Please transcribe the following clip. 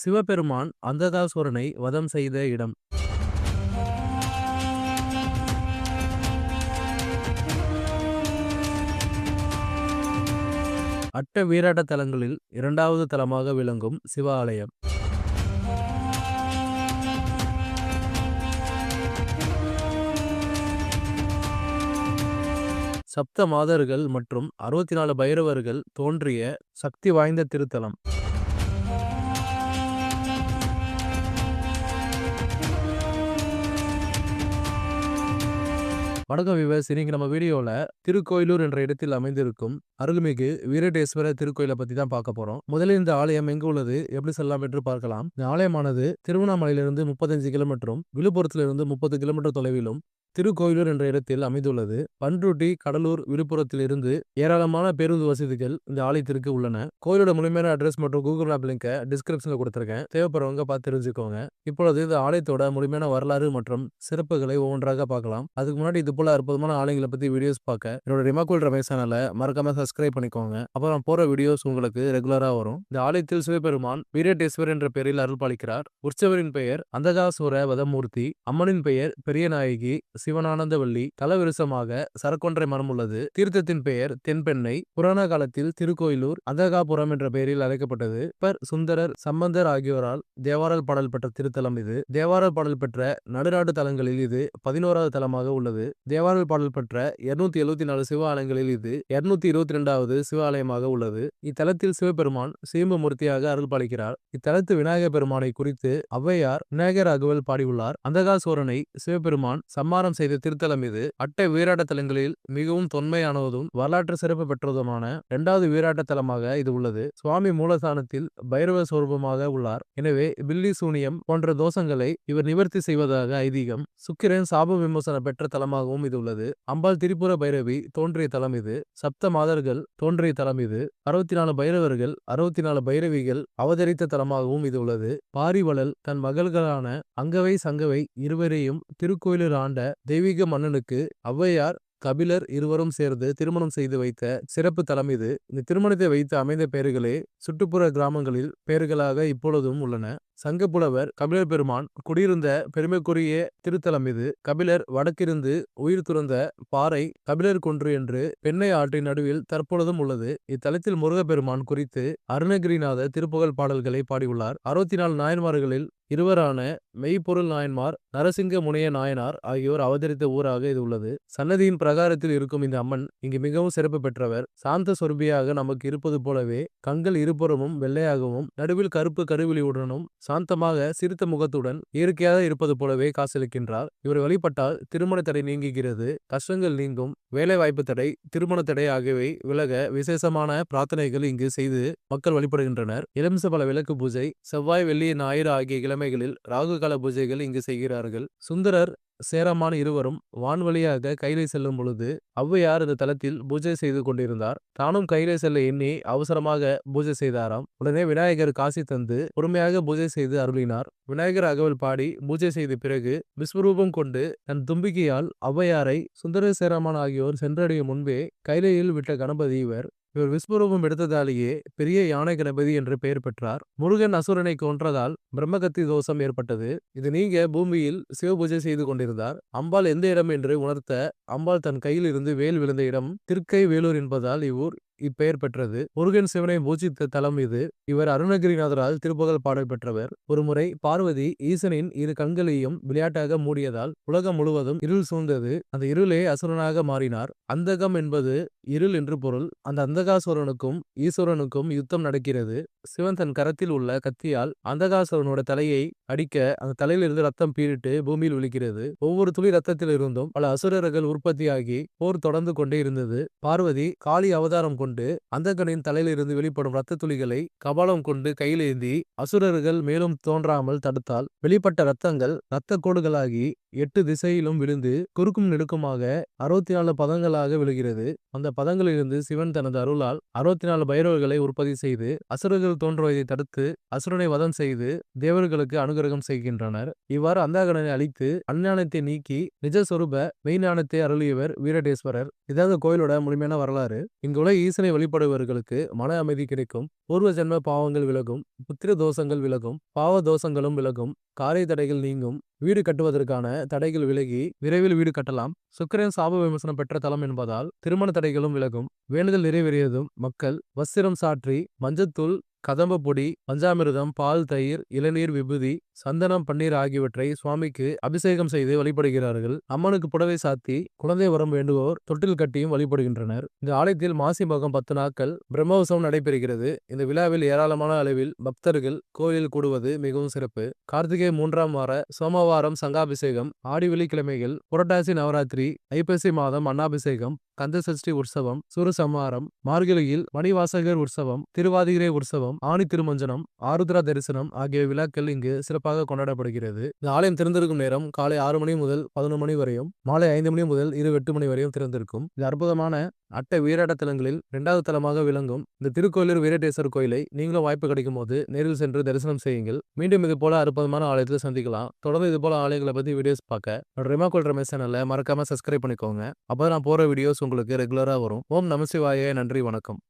சிவபெருமான் அந்ததாசுரனை வதம் செய்த இடம். அட்ட வீராட்ட தலங்களில் இரண்டாவது தலமாக விளங்கும் சிவ ஆலயம். சப்த மாதர்கள் மற்றும் அறுபத்தி நாலு பைரவர்கள் தோன்றிய சக்தி வாய்ந்த திருத்தலம். வணக்கம் விவஸ் இன்னைக்கு நம்ம வீடியோல திருக்கோயிலூர் என்ற இடத்தில் அமைந்திருக்கும் அருள்மிகு வீரடேஸ்வர திருக்கோயிலை பத்தி தான் பார்க்க போறோம். முதலில் இந்த ஆலயம் எங்கு உள்ளது? எப்படி செல்லலாம் என்று பார்க்கலாம். இந்த ஆலயமானது திருவண்ணாமலையிலிருந்து முப்பத்தஞ்சு கிலோமீட்டரும் விழுப்புரத்திலிருந்து முப்பது கிலோமீட்டர் தொலைவிலும் திருக்கோயிலூர் என்ற இடத்தில் அமைந்துள்ளது. பன்ருட்டி கடலூர் விழுப்புரத்தில் இருந்து ஏராளமான பேருந்து வசதிகள் இந்த ஆலயத்திற்கு உள்ளன. கோயிலோட முழுமையான அட்ரஸ் மற்றும் கூகுள் மேப் லிங்கை டிஸ்கிரிப்ஷன்ல கொடுத்துருக்கேன். தேவைப்படுறவங்க பார்த்து தெரிஞ்சுக்கோங்க. இப்பொழுது இந்த ஆலயத்தோட முழுமையான வரலாறு மற்றும் சிறப்புகளை ஒவ்வொன்றாக பார்க்கலாம். அதுக்கு முன்னாடி இது போல அற்புதமான ஆலயங்களை பத்தி வீடியோஸ் பார்க்க என்னோட ரிமாக்குல் ரமேஷ் சேனலை மறக்காம சப்ஸ்கிரைப் பண்ணிக்கோங்க. அப்புறம் போற வீடியோஸ் உங்களுக்கு ரெகுலரா வரும். இந்த ஆலயத்தில் சிவபெருமான் வீரட்டேஸ்வர் என்ற பெயரில் அருள் பாலிக்கிறார் உற்சவரின் பெயர் அந்தகாசுர வதமூர்த்தி. அம்மனின் பெயர் பெரியநாயகி. சிவனானந்தவள்ளி தலவிருசமாக சரக்கொன்றை மரம் உள்ளது தீர்த்தத்தின் பெயர் தென்பெண்ணை. புராண காலத்தில் திருக்கோயிலூர் அந்தகாபுரம் என்ற பெயரில் அழைக்கப்பட்டது. பர். சுந்தரர் சம்பந்தர் ஆகியோரால் தேவாரல் பாடல் பெற்ற திருத்தலம் இது. தேவாரல் பாடல் பெற்ற நடுநாட்டு தலங்களில் இது பதினோராவது தலமாக உள்ளது. தேவாரல் பாடல் பெற்ற இருநூத்தி எழுபத்தி நாலு சிவ ஆலயங்களில் இது இருநூத்தி இருபத்தி ரெண்டாவது சிவ ஆலயமாக உள்ளது. இத்தலத்தில் சிவபெருமான் சீம்பு மூர்த்தியாக அருள் பாலிக்கிறார். இத்தலத்து விநாயகர் பெருமானை குறித்து ஔவையார் விநாயகர் அகவல் பாடியுள்ளார். அந்தகாசோரனை சிவபெருமான் சம்மாரம் செய்த திருத்தலம் இது. அட்டை வீராட்ட தலங்களில் மிகவும் தொன்மையானதும் வரலாற்று சிறப்பு பெற்றதுமான இரண்டாவது வீராட்ட தலமாக இது உள்ளது. சுவாமி மூலஸ்தானத்தில் பைரவ சுவரூபமாக உள்ளார். எனவே பில்லி சூனியம் போன்ற தோஷங்களை இவர் நிவர்த்தி செய்வதாக ஐதீகம். சுக்கிரன் சாப விமோசனம் பெற்ற தலமாகவும் இது உள்ளது. அம்பாள் திரிபுர பைரவி தோன்றிய தலம் இது. சப்த மாதர்கள் தோன்றிய தலம் இது. அறுபத்தி நாலு பைரவர்கள் அறுபத்தி நாலு பைரவிகள் அவதரித்த தலமாகவும் இது உள்ளது. பாரிவளல் தன் மகள்களான அங்கவை சங்கவை இருவரையும் திருக்கோயிலூர் ஆண்ட தெய்வீக மன்னனுக்கு ஔவையார் கபிலர் இருவரும் சேர்ந்து திருமணம் செய்து வைத்த சிறப்பு தலம் இது. இந்த திருமணத்தை வைத்து அமைந்த பெயர்களே சுற்றுப்புற கிராமங்களில் பெயர்களாக இப்பொழுதும் உள்ளன. சங்கப்புலவர் கபிலர் பெருமான் குடியிருந்த பெருமைக்குரிய திருத்தலம் இது. கபிலர் வடக்கிருந்து உயிர் துறந்த பாறை கபிலர் குன்று என்று பெண்ணை ஆற்றின் நடுவில் தற்பொழுதும் உள்ளது. இத்தலத்தில் முருகப்பெருமான் குறித்து அருணகிரிநாத திருப்புகழ் பாடல்களை பாடியுள்ளார். அறுபத்தி நாலு நாயன்மார்களில் இருவரான மெய்ப்பொருள் நாயன்மார் நரசிங்க முனைய நாயனார் ஆகியோர் அவதரித்த ஊராக இது உள்ளது. சன்னதியின் பிரகாரத்தில் இருக்கும் இந்த அம்மன் இங்கு மிகவும் சிறப்பு பெற்றவர். சாந்த சொருபியாக நமக்கு இருப்பது போலவே கண்கள் இருபுறமும் வெள்ளையாகவும் நடுவில் கருப்பு கருவிழியுடனும் சாந்தமாக சிரித்த முகத்துடன் இயற்கையாக இருப்பது போலவே காசளிக்கின்றார் இவர் வழிபட்டால் திருமண தடை நீங்குகிறது கஷ்டங்கள் நீங்கும் வேலை வாய்ப்பு தடை திருமண தடை ஆகியவை விலக விசேஷமான பிரார்த்தனைகள் இங்கு செய்து மக்கள் வழிபடுகின்றனர். எலுமிச பல விளக்கு பூஜை செவ்வாய் வெள்ளி ஞாயிறு ஆகிய கிழமைகளில் ராகு கால பூஜைகள் இங்கு செய்கிறார்கள். சுந்தரர் சேரமான் இருவரும் வான்வழியாக கைலை செல்லும் பொழுது ஔவையார் இந்த தலத்தில் பூஜை செய்து கொண்டிருந்தார். தானும் கைலை செல்ல எண்ணி அவசரமாக பூஜை செய்தாராம். உடனே விநாயகர் காசி தந்து பொறுமையாக பூஜை செய்து அருளினார். விநாயகர் அகவல் பாடி பூஜை செய்த பிறகு விஸ்வரூபம் கொண்டு தன் தும்பிக்கையால் ஔவையாரை சுந்தர சேரமான் ஆகியோர் சென்றடையும் முன்பே கைலையில் விட்ட கணபதி இவர் இவர் விஸ்வரூபம் எடுத்ததாலேயே பெரிய யானை கணபதி என்று பெயர் பெற்றார். முருகன் அசுரனை கொன்றதால் பிரம்மகத்தி தோஷம் ஏற்பட்டது. இது நீங்க பூமியில் சிவபூஜை செய்து கொண்டிருந்தார். அம்பாள் எந்த இடம் என்று உணர்த்த அம்பாள் தன் கையில் இருந்து வேல் விழுந்த இடம் திருக்கை வேலூர் என்பதால் இவ்வூர் இப்பெயர் பெற்றது முருகன் சிவனை பூஜித்த தலம் இது. இவர் அருணகிரிநாதரால் திருப்புகழ் பாடல் பெற்றவர். ஒருமுறை பார்வதி ஈசனின் இரு கண்களையும் விளையாட்டாக மூடியதால் உலகம் முழுவதும் இருள் சூழ்ந்தது. அந்த இருளே அசுரனாக மாறினார். அந்தகம் என்பது இருள் என்று பொருள். அந்த அந்தகாசுரனுக்கும் ஈஸ்வரனுக்கும் யுத்தம் நடக்கிறது. சிவன் தன் கரத்தில் உள்ள கத்தியால் அந்தகாசுரனோட தலையை அடிக்க அந்த தலையிலிருந்து ரத்தம் பீரிட்டு பூமியில் விழிக்கிறது ஒவ்வொரு துளி ரத்தத்தில் இருந்தும் பல அசுரர்கள் உற்பத்தியாகி போர் தொடர்ந்து கொண்டே இருந்தது. பார்வதி காளி அவதாரம் கொண்டு அந்தகனின் தலையிலிருந்து வெளிப்படும் ரத்த துளிகளை கபாலம் கொண்டு கையிலேந்தி அசுரர்கள் மேலும் தோன்றாமல் தடுத்தால் வெளிப்பட்ட ரத்தங்கள் இரத்த கோடுகளாகி எட்டு திசையிலும் விழுந்து குறுக்கும் நெடுக்குமாக அறுபத்தி நாலு பதங்களாக விழுகிறது. அந்த பதங்களிலிருந்து சிவன் தனது அருளால் அறுபத்தி நாலு பைரவர்களை உற்பத்தி செய்து அசுரர்கள் தோன்றுவதை தடுத்து அசுரனை வதம் செய்து தேவர்களுக்கு அனுகிரகம் செய்கின்றனர். இவ்வாறு அந்தாகடனை அழித்து அஞ்ஞானத்தை நீக்கி நிஜஸ்வரூப மெய்ஞானத்தை அருளியவர் வீரடேஸ்வரர். இதாக கோயிலோட முழுமையான வரலாறு. இங்குள்ள ஈசனை வழிபடுபவர்களுக்கு மன அமைதி கிடைக்கும். பூர்வ ஜென்ம பாவங்கள் விலகும். புத்திர தோஷங்கள் விலகும். பாவ தோஷங்களும் விலகும். காரை தடைகள் நீங்கும். வீடு கட்டுவதற்கான தடைகள் விலகி விரைவில் வீடு கட்டலாம். சுக்கரன் சாப விமர்சனம் பெற்ற தலம் என்பதால் திருமண தடைகளும் விலகும். வேண்டுதல் நிறைவேறியதும் மக்கள் வஸ்திரம் சாற்றி மஞ்சத்தூள் கதம்பப்பொடி பஞ்சாமிர்தம் பால் தயிர் இளநீர் விபூதி சந்தனம் பன்னீர் ஆகியவற்றை சுவாமிக்கு அபிஷேகம் செய்து வழிபடுகிறார்கள். அம்மனுக்கு புடவை சாத்தி குழந்தை வரம் வேண்டுவோர் தொட்டில் கட்டியும் வழிபடுகின்றனர். இந்த ஆலயத்தில் மாசி மகம் பத்து நாட்கள் பிரம்மோத்சவம் நடைபெறுகிறது. இந்த விழாவில் ஏராளமான அளவில் பக்தர்கள் கோயிலில் கூடுவது மிகவும் சிறப்பு. கார்த்திகை மூன்றாம் வார சோமவாரம் சங்காபிஷேகம் ஆடி வெள்ளிக்கிழமைகள் புரட்டாசி நவராத்திரி ஐப்பசி மாதம் அன்னாபிஷேகம் கந்த சஷ்டி உற்சவம் சுரசம்ஹாரம் மார்கழியில் மணிவாசகர் உற்சவம் திருவாதிரை உற்சவம் ஆணி திருமஞ்சனம் ஆருத்ரா தரிசனம் ஆகிய விழாக்கள் இங்கு சிறப்பாக கொண்டாடப்படுகிறது. இந்த ஆலயம் திறந்திருக்கும் நேரம் காலை ஆறு மணி முதல் பதினொரு மணி வரையும் மாலை ஐந்து மணி முதல் இரு எட்டு மணி வரையும் திறந்திருக்கும். இது அற்புதமான அட்ட வீராட தலங்களில் இரண்டாவது தலமாக விளங்கும். இந்த திருக்கோயிலூர் வீரடேஸ்வர் கோயிலை நீங்களும் வாய்ப்பு கிடைக்கும் போது நேரில் சென்று தரிசனம் செய்யுங்கள். மீண்டும் இது போல அற்புதமான ஆலயத்தில் சந்திக்கலாம். தொடர்ந்து இது போல ஆலயங்களை பத்தி வீடியோஸ் பார்க்க ரெமாகோல் ரமேஷ் சேனல்ல மறக்காம சப்ஸ்கிரைப் பண்ணிக்கோங்க. அப்போ நான் போற வீடியோஸ் உங்களுக்கு ரெகுலரா வரும். ஓம் நமசிவாய நன்றி வணக்கம்.